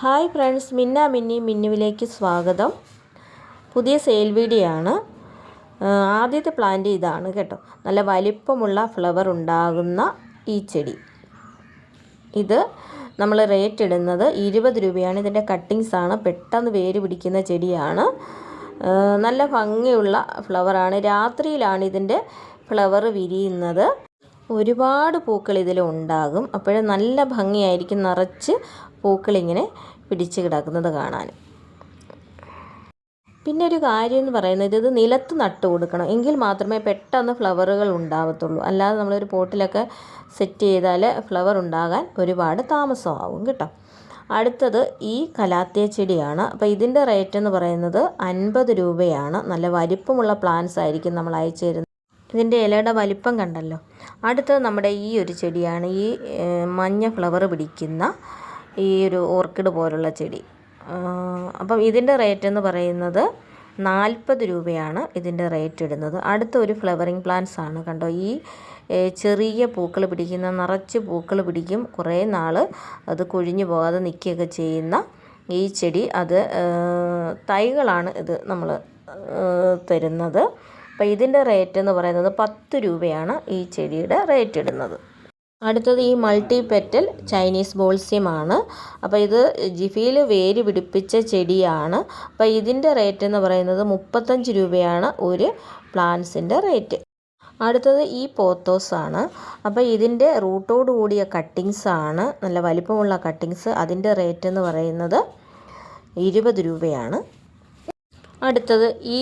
Hi friends മിന്ന മിന്നി മിന്നുവിലേക്ക് സ്വാഗതം. പുതിയ സെയിൽ വീഡിയോ ആണ് ആദ്യത്തെ പ്ലാന്റ് ഇതാണ് കേട്ടോ. നല്ല വലിപ്പമുള്ള ഫ്ലവർ ഉണ്ടാകുന്ന ഈ ചെടി. ഇത് നമ്മൾ റേറ്റ് ഇടുന്നത് ഇരുപത് രൂപയാണ്. ഇതിന്റെ കട്ടിങ്സ് ആണ്. പെട്ടെന്ന് വേര് പിടിക്കുന്ന ചെടിയാണ്. നല്ല ഭംഗിയുള്ള ഫ്ലവറാണ് രാത്രിയിലാണ് ഇതിന്റെ ഫ്ലവർ വിരിയുന്നത്. ഒരുപാട് പൂക്കൾ ഇതിൽ ഉണ്ടാകും. അപ്പോൾ നല്ല ഭംഗിയായിരിക്കും നിറച്ച് പൂക്കളിങ്ങനെ പിടിച്ച് കിടക്കുന്നത് കാണാൻ. പിന്നെ ഒരു കാര്യം എന്ന് പറയുന്നത് ഇത് നിലത്ത് നട്ട് കൊടുക്കണം. എങ്കിൽ മാത്രമേ പെട്ടെന്ന് ഫ്ലവറുകൾ ഉണ്ടാവത്തുള്ളൂ. അല്ലാതെ നമ്മളൊരു പോട്ടിലൊക്കെ സെറ്റ് ചെയ്താൽ ഫ്ലവർ ഉണ്ടാകാൻ ഒരുപാട് താമസമാവും കേട്ടോ. അടുത്തത് ഈ കലാത്തിയ ചെടിയാണ്. അപ്പോൾ ഇതിന്റെ റേറ്റ് എന്ന് പറയുന്നത് അൻപത് രൂപയാണ്. നല്ല വലിപ്പമുള്ള പ്ലാന്റ്സ് ആയിരിക്കും നമ്മൾ അയച്ചു തരുന്നത്. ഇതിന്റെ ഇലയുടെ വലിപ്പം കണ്ടല്ലോ. അടുത്തത് നമ്മുടെ ഈ ഒരു ചെടിയാണ്. ഈ മഞ്ഞ ഫ്ലവർ പിടിക്കുന്ന ഈ ഒരു ഓർക്കിഡ് പോലുള്ള ചെടി. അപ്പം ഇതിന്റെ റേറ്റ് എന്ന് പറയുന്നത് നാൽപ്പത് രൂപയാണ് ഇതിന്റെ റേറ്റ് ഇടുന്നത്. അടുത്ത ഒരു ഫ്ലവറിങ് പ്ലാന്റ്സ് ആണ് കണ്ടോ. ഈ ചെറിയ പൂക്കൾ പിടിക്കുന്ന നിറച്ച് പൂക്കൾ പിടിക്കും. കുറേ നാൾ അത് കൊഴിഞ്ഞു പോകാതെ നിൽക്കുകയൊക്കെ ചെയ്യുന്ന ഈ ചെടി. അത് തൈകളാണ് ഇത് നമ്മൾ തരുന്നത്. അപ്പോൾ ഇതിന്റെ റേറ്റ് എന്ന് പറയുന്നത് പത്ത് രൂപയാണ് ഈ ചെടിയുടെ റേറ്റ് ഇടുന്നത്. അടുത്തത് ഈ മൾട്ടി പെറ്റൽ ചൈനീസ് ബോൾസ്യമാണ്. അപ്പോൾ ഇത് ജിഫിയിൽ വേര് പിടിപ്പിച്ച ചെടിയാണ്. അപ്പോൾ ഇതിന്റെ റേറ്റ് എന്ന് പറയുന്നത് മുപ്പത്തഞ്ച് രൂപയാണ് ഒരു പ്ലാന്റ്സിന്റെ റേറ്റ്. അടുത്തത് ഈ പോത്തോസ് ആണ്. അപ്പോൾ ഇതിന്റെ റൂട്ടോട് കൂടിയ കട്ടിങ്സ് ആണ്. നല്ല വലിപ്പമുള്ള കട്ടിങ്സ്. അതിന്റെ റേറ്റ് എന്ന് പറയുന്നത് ഇരുപത് രൂപയാണ്. അടുത്തത് ഈ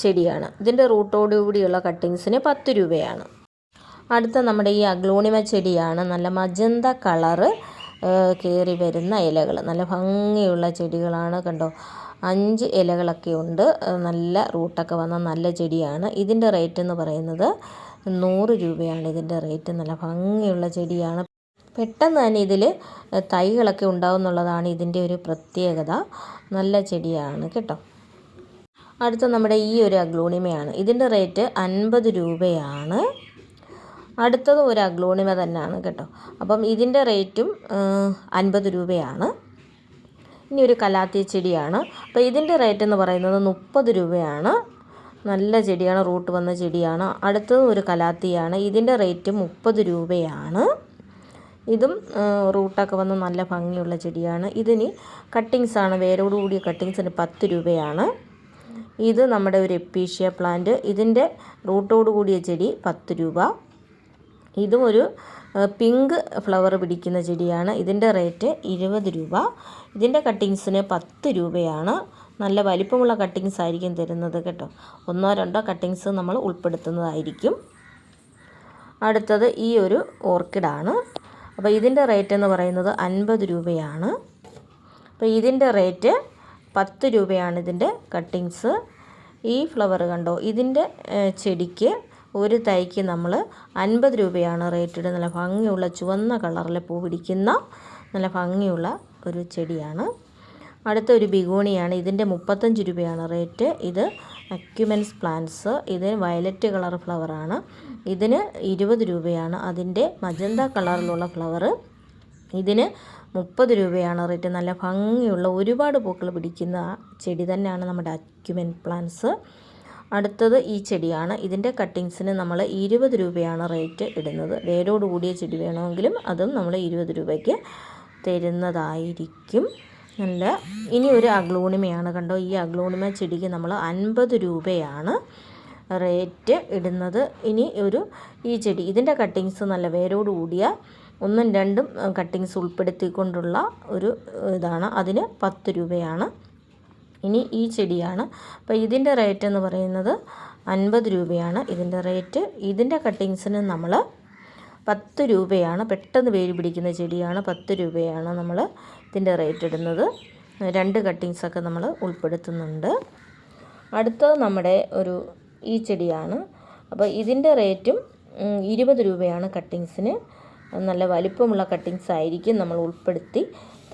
ചെടിയാണ്. ഇതിന്റെ റൂട്ടോടുകൂടിയുള്ള കട്ടിങ്സിന് പത്ത് രൂപയാണ്. അടുത്ത നമ്മുടെ ഈ അഗ്ലോണിമ ചെടിയാണ്. നല്ല മജന്ത കളറ് കയറി വരുന്ന ഇലകൾ നല്ല ഭംഗിയുള്ള ചെടികളാണ് കണ്ടോ. അഞ്ച് ഇലകളൊക്കെ ഉണ്ട്. നല്ല റൂട്ടൊക്കെ വന്ന നല്ല ചെടിയാണ്. ഇതിന്റെ റേറ്റ് എന്ന് പറയുന്നത് നൂറ് രൂപയാണ്. ഇതിന്റെ റേറ്റ് നല്ല ഭംഗിയുള്ള ചെടിയാണ്. പെട്ടെന്ന് തന്നെ ഇതിൽ തൈകളൊക്കെ ഉണ്ടാവും എന്നുള്ളതാണ് ഇതിന്റെ ഒരു പ്രത്യേകത. നല്ല ചെടിയാണ് കേട്ടോ. അടുത്ത നമ്മുടെ ഈ ഒരു അഗ്ലോണിമയാണ്. ഇതിന്റെ റേറ്റ് അൻപത് രൂപയാണ്. അടുത്തത് ഒരു അഗ്ലോണിമ തന്നെയാണ് കേട്ടോ. അപ്പം ഇതിന്റെ റേറ്റും അൻപത് രൂപയാണ്. ഇനി ഒരു കലാത്തി ചെടിയാണ്. അപ്പോൾ ഇതിന്റെ റേറ്റ് എന്ന് പറയുന്നത് മുപ്പത് രൂപയാണ്. നല്ല ചെടിയാണ് റൂട്ട് വന്ന ചെടിയാണ്. അടുത്തത് ഒരു കലാത്തിയാണ്. ഇതിന്റെ റേറ്റ് മുപ്പത് രൂപയാണ്. ഇതും റൂട്ടൊക്കെ വന്ന് നല്ല ഭംഗിയുള്ള ചെടിയാണ്. ഇതിന് കട്ടിങ്സാണ് വേരോടുകൂടിയ വേരോട് കൂടിയ കട്ടിങ്സിന് പത്ത് രൂപയാണ്. ഇത് നമ്മുടെ ഒരു എപ്പീഷ്യ പ്ലാന്റ് ഇതിന്റെ റൂട്ടോട് കൂടിയ ചെടി പത്ത് രൂപ. ഇതും ഒരു പിങ്ക് ഫ്ലവർ പിടിക്കുന്ന ചെടിയാണ്. ഇതിന്റെ റേറ്റ് ഇരുപത് രൂപ. ഇതിന്റെ കട്ടിങ്സിന് പത്ത് രൂപയാണ്. നല്ല വലിപ്പമുള്ള കട്ടിങ്സ് ആയിരിക്കും തരുന്നത് കേട്ടോ. ഒന്നോ രണ്ടോ കട്ടിങ്സ് നമ്മൾ ഉൾപ്പെടുത്തുന്നതായിരിക്കും. അടുത്തത് ഈ ഒരു ഓർക്കിഡാണ് അപ്പോൾ ഇതിന്റെ റേറ്റ് എന്ന് പറയുന്നത് അൻപത് രൂപയാണ്. അപ്പോൾ ഇതിന്റെ റേറ്റ് പത്ത് രൂപയാണ് ഇതിന്റെ കട്ടിങ്സ്. ഈ ഫ്ലവർ കണ്ടോ? ഇതിന്റെ ചെടിക്ക് ഒരു തൈക്ക് നമ്മൾ അൻപത് രൂപയാണ് റേറ്റ് നല്ല ഭംഗിയുള്ള ചുവന്ന കളറിൽ പൂ പിടിക്കുന്ന നല്ല ഭംഗിയുള്ള ഒരു ചെടിയാണ്. അടുത്ത ഒരു ബിഗോണിയാണ്. ഇതിന്റെ മുപ്പത്തഞ്ച് രൂപയാണ് റേറ്റ്. ഇത് അക്യുമെൻസ് പ്ലാന്റ്സ്. ഇത് വയലറ്റ് കളർ ഫ്ലവറാണ്. ഇതിന് ഇരുപത് രൂപയാണ് അതിന്റെ മജന്ത കളറിലുള്ള ഫ്ലവർ ഇതിന് മുപ്പത് രൂപയാണ് റേറ്റ്. നല്ല ഭംഗിയുള്ള ഒരുപാട് പൂക്കൾ പിടിക്കുന്ന ചെടി തന്നെയാണ് നമ്മുടെ അക്യുമെൻ പ്ലാന്റ്സ്. അടുത്തത് ഈ ചെടിയാണ്. ഇതിന്റെ കട്ടിങ്സിന് നമ്മൾ ഇരുപത് രൂപയാണ് റേറ്റ് ഇടുന്നത്. വേരോട് കൂടിയ ചെടി വേണമെങ്കിലും അതും നമ്മൾ ഇരുപത് രൂപയ്ക്ക് തരുന്നതായിരിക്കും. നല്ല ഇനി ഒരു അഗ്ലോണിമയാണ് കണ്ടോ? ഈ അഗ്ലോണിമ ചെടിക്ക് നമ്മൾ അൻപത് രൂപയാണ് റേറ്റ് ഇടുന്നത്. ഇനി ഒരു ഈ ചെടി ഇതിന്റെ കട്ടിങ്സ് നല്ല വേരോട് കൂടിയ ഒന്നും രണ്ടും കട്ടിങ്സ് ഉൾപ്പെടുത്തിക്കൊണ്ടുള്ള ഒരു ഇതാണ്. അതിന് പത്ത് രൂപയാണ്. ഇനി ഈ ചെടിയാണ്. അപ്പോൾ ഇതിന്റെ റേറ്റ് എന്ന് പറയുന്നത് അൻപത് രൂപയാണ്. ഇതിന്റെ റേറ്റ് ഇതിന്റെ കട്ടിങ്സിന് നമ്മൾ പത്ത് രൂപയാണ്. പെട്ടെന്ന് വേര് പിടിക്കുന്ന ചെടിയാണ് പത്ത് രൂപയാണ് നമ്മൾ ഇതിന്റെ റേറ്റ് ഇടുന്നത്. രണ്ട് കട്ടിങ്സൊക്കെ നമ്മൾ ഉൾപ്പെടുത്തുന്നുണ്ട്. അടുത്തത് നമ്മുടെ ഒരു ഈ ചെടിയാണ്. അപ്പോൾ ഇതിന്റെ റേറ്റും ഇരുപത് രൂപയാണ് കട്ടിങ്സിന് നല്ല വലിപ്പമുള്ള കട്ടിങ്സ് ആയിരിക്കും നമ്മൾ ഉൾപ്പെടുത്തി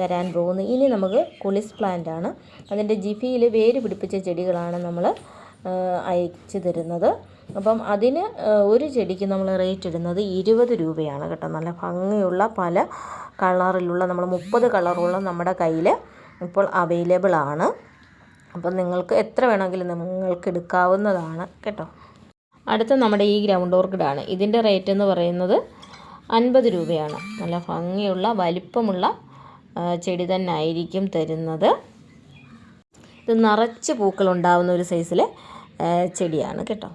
തരാൻ പോകുന്നത്. ഇനി നമുക്ക് കുളിസ് പ്ലാന്റ് ആണ്. അതിന്റെ ജിഫിയിൽ വേര് പിടിപ്പിച്ച ചെടികളാണ് നമ്മൾ അയച്ചു തരുന്നത്. അപ്പം അതിന് ഒരു ചെടിക്ക് നമ്മൾ റേറ്റ് ഇടുന്നത് ഇരുപത് രൂപയാണ് കേട്ടോ. നല്ല ഭംഗിയുള്ള പല കളറിലുള്ള നമ്മൾ മുപ്പത് കളറുള്ള നമ്മുടെ കയ്യിൽ ഇപ്പോൾ അവൈലബിൾ ആണ്. അപ്പം നിങ്ങൾക്ക് എത്ര വേണമെങ്കിലും നിങ്ങൾക്ക് എടുക്കാവുന്നതാണ് കേട്ടോ. അടുത്ത നമ്മുടെ ഈ ഗ്രൗണ്ട് ഓർക്കിഡാണ് ഇതിന്റെ റേറ്റ് എന്ന് പറയുന്നത് അൻപത് രൂപയാണ്. നല്ല ഭംഗിയുള്ള വലിപ്പമുള്ള ചെടി തന്നെ ആയിരിക്കും തരുന്നത്. ഇത് നിറച്ച് പൂക്കളുണ്ടാവുന്ന ഒരു സൈസിലെ ചെടിയാണ് കേട്ടോ.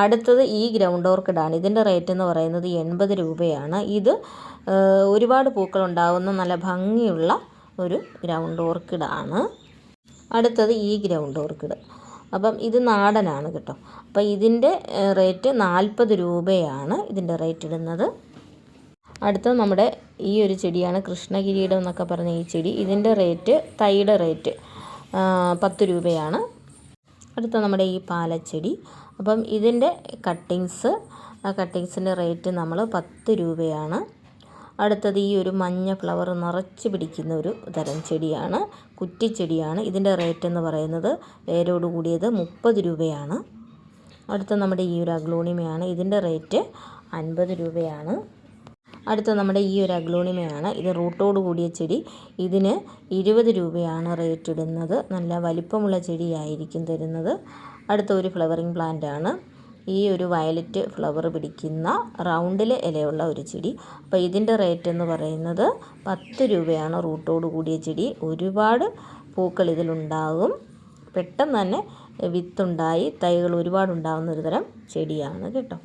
അടുത്തത് ഈ ഗ്രൗണ്ട് ഓർക്കിഡാണ്. ഇതിന്റെ റേറ്റ് എന്ന് പറയുന്നത് എൺപത് രൂപയാണ്. ഇത് ഒരുപാട് പൂക്കളുണ്ടാവുന്ന നല്ല ഭംഗിയുള്ള ഒരു ഗ്രൗണ്ട് ഓർക്കിഡാണ്. അടുത്തത് ഈ ഗ്രൗണ്ട് ഓർക്കിഡ്. അപ്പം ഇത് നാടനാണ് കേട്ടോ. അപ്പം ഇതിന്റെ റേറ്റ് നാൽപ്പത് രൂപയാണ് ഇതിന്റെ റേറ്റ് ഇടുന്നത്. അടുത്തത് നമ്മുടെ ഈ ഒരു ചെടിയാണ് കൃഷ്ണകിരീടം എന്നൊക്കെ പറഞ്ഞ ഈ ചെടി. ഇതിന്റെ റേറ്റ് തൈയുടെ റേറ്റ് പത്ത് രൂപയാണ്. അടുത്ത നമ്മുടെ ഈ പാലച്ചെടി. അപ്പം ഇതിന്റെ കട്ടിങ്സ് ആ കട്ടിങ്സിന്റെ റേറ്റ് നമ്മൾ പത്ത് രൂപയാണ്. അടുത്തത് ഈ ഒരു മഞ്ഞ ഫ്ലവർ നിറച്ച് പിടിക്കുന്ന ഒരു തരം ചെടിയാണ് കുറ്റിച്ചെടിയാണ്. ഇതിന്റെ റേറ്റ് എന്ന് പറയുന്നത് വേരോട് കൂടിയത് മുപ്പത് രൂപയാണ്. അടുത്ത നമ്മുടെ ഈ ഒരു അഗ്ലോണിമയാണ്. ഇതിന്റെ റേറ്റ് അൻപത് രൂപയാണ്. അടുത്ത നമ്മുടെ ഈ ഒരു അഗ്ലോണിമയാണ്. ഇത് റൂട്ടോട് കൂടിയ ചെടി. ഇതിന് ഇരുപത് രൂപയാണ് റേറ്റ് ഇടുന്നത്. നല്ല വലിപ്പമുള്ള ചെടിയായിരിക്കും തരുന്നത്. അടുത്ത ഒരു ഫ്ലവറിങ് പ്ലാന്റ് ആണ്. ഈ ഒരു വയലറ്റ് ഫ്ലവർ പിടിക്കുന്ന റൗണ്ടിലെ ഇലയുള്ള ഒരു ചെടി. അപ്പോൾ ഇതിന്റെ റേറ്റ് എന്ന് പറയുന്നത് പത്ത് രൂപയാണ് റൂട്ടോട് കൂടിയ ചെടി. ഒരുപാട് പൂക്കൾ ഇതിലുണ്ടാകും. പെട്ടെന്ന് തന്നെ വിത്തുണ്ടായി. തൈകൾ ഒരുപാടുണ്ടാകുന്ന ഒരു തരം ചെടിയാണ് കേട്ടോ.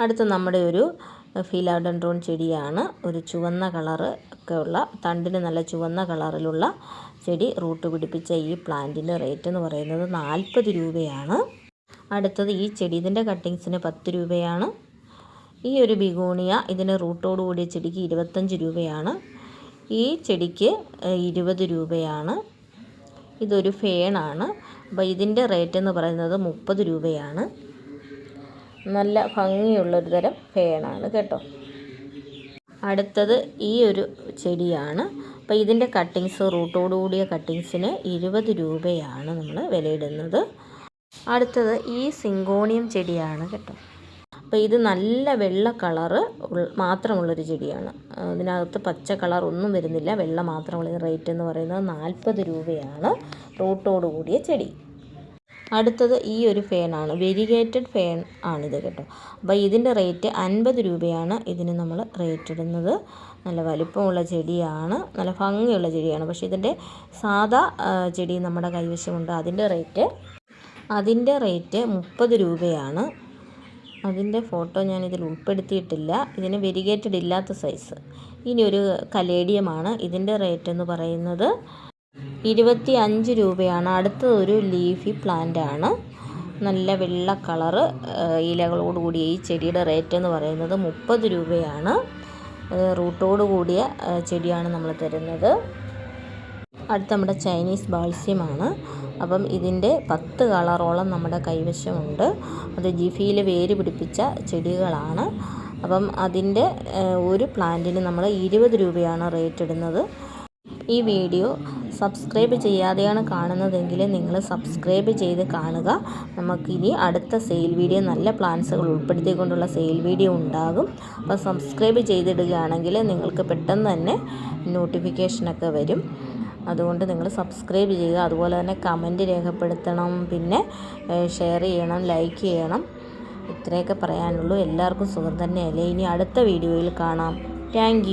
അടുത്ത നമ്മുടെ ഒരു ഫിലാഡൻഡ്രോൺ ചെടിയാണ്. ഒരു ചുവന്ന കളറ് ഒക്കെ ഉള്ള തണ്ടിന് നല്ല ചുവന്ന കളറിലുള്ള ചെടി റൂട്ട് പിടിപ്പിച്ച ഈ പ്ലാന്റിന്റെ റേറ്റ് എന്ന് പറയുന്നത് നാൽപ്പത് രൂപയാണ്. അടുത്തത് ഈ ചെടി. ഇതിന്റെ കട്ടിങ്സിന് പത്ത് രൂപയാണ്. ഈ ഒരു ബിഗോണിയ ഇതിന് റൂട്ടോട് കൂടിയ ചെടിക്ക് ഇരുപത്തഞ്ച് രൂപയാണ്. ഈ ചെടിക്ക് ഇരുപത് രൂപയാണ്. ഇതൊരു ഫേണാണ്. അപ്പോൾ ഇതിന്റെ റേറ്റ് എന്ന് പറയുന്നത് മുപ്പത് രൂപയാണ്. നല്ല ഭംഗിയുള്ളൊരു തരം ഫേണാണ് കേട്ടോ. അടുത്തത് ഈ ഒരു ചെടിയാണ്. അപ്പോൾ ഇതിന്റെ കട്ടിങ്സ് റൂട്ടോടുകൂടിയ കട്ടിങ്സിന് ഇരുപത് രൂപയാണ് നമ്മൾ വിലയിടുന്നത്. അടുത്തത് ഈ സിങ്കോണിയം ചെടിയാണ് കേട്ടോ. അപ്പോൾ ഇത് നല്ല വെള്ള കളറ് മാത്രമുള്ളൊരു ചെടിയാണ്. അതിനകത്ത് പച്ച കളർ ഒന്നും വരുന്നില്ല. വെള്ള മാത്രമുള്ള റേറ്റ് എന്ന് പറയുന്നത് നാൽപ്പത് രൂപയാണ് റൂട്ടോടുകൂടിയ ചെടി. അടുത്തത് ഈ ഒരു ഫാനാണ് വെരിഗേറ്റഡ് ഫാൻ ആണിത് കേട്ടോ. അപ്പോൾ ഇതിന്റെ റേറ്റ് അൻപത് രൂപയാണ് ഇതിന് നമ്മൾ റേറ്റ് ഇടുന്നത്. നല്ല വലിപ്പമുള്ള ചെടിയാണ്. നല്ല ഭംഗിയുള്ള ചെടിയാണ്. പക്ഷേ ഇതിന്റെ സാധാ ചെടി നമ്മുടെ കൈവശമുണ്ട്. അതിന്റെ റേറ്റ് അതിന്റെ റേറ്റ് മുപ്പത് രൂപയാണ്. അതിന്റെ ഫോട്ടോ ഞാൻ ഇതിൽ ഉൾപ്പെടുത്തിയിട്ടില്ല. ഇതിന് വെരിഗേറ്റഡ് ഇല്ലാത്ത സൈസ് ഇനി ഒരു കലേഡിയമാണ് ഇതിന്റെ റേറ്റ് എന്ന് പറയുന്നത്. ഇരുപത്തി അഞ്ച് രൂപയാണ്. അടുത്തത് ഒരു ലീഫി പ്ലാന്റ് ആണ്. നല്ല വെള്ള കളറ് ഇലകളോട് കൂടിയ ഈ ചെടിയുടെ റേറ്റ് എന്ന് പറയുന്നത് മുപ്പത് രൂപയാണ്. റൂട്ടോട് കൂടിയ ചെടിയാണ് നമ്മൾ തരുന്നത്. അടുത്ത നമ്മുടെ ചൈനീസ് ബാൾസ്യമാണ്. അപ്പം ഇതിന്റെ പത്ത് കളറോളം നമ്മുടെ കൈവശമുണ്ട്. അത് ജിഫിയിൽ വേര് പിടിപ്പിച്ച ചെടികളാണ്. അപ്പം അതിന്റെ ഒരു പ്ലാന്റിന് നമ്മൾ ഇരുപത് രൂപയാണ് റേറ്റ് ഇടുന്നത്. ഈ വീഡിയോ സബ്സ്ക്രൈബ് ചെയ്യാതെയാണ് കാണുന്നതെങ്കിൽ നിങ്ങൾ സബ്സ്ക്രൈബ് ചെയ്ത് കാണുക. നമുക്കിനി അടുത്ത സെയിൽ വീഡിയോ നല്ല പ്ലാൻസുകൾ ഉൾപ്പെടുത്തിക്കൊണ്ടുള്ള സെയിൽ വീഡിയോ ഉണ്ടാകും. അപ്പോൾ സബ്സ്ക്രൈബ് ചെയ്തിടുകയാണെങ്കിൽ നിങ്ങൾക്ക് പെട്ടെന്ന് തന്നെ നോട്ടിഫിക്കേഷനൊക്കെ വരും. അതുകൊണ്ട് നിങ്ങൾ സബ്സ്ക്രൈബ് ചെയ്യുക. അതുപോലെ തന്നെ കമന്റ് രേഖപ്പെടുത്തണം. പിന്നെ ഷെയർ ചെയ്യണം ലൈക്ക് ചെയ്യണം. ഇത്രയൊക്കെ പറയാനുള്ളൂ. എല്ലാവർക്കും സുഖം തന്നെയല്ലേ? ഇനി അടുത്ത വീഡിയോയിൽ കാണാം. താങ്ക്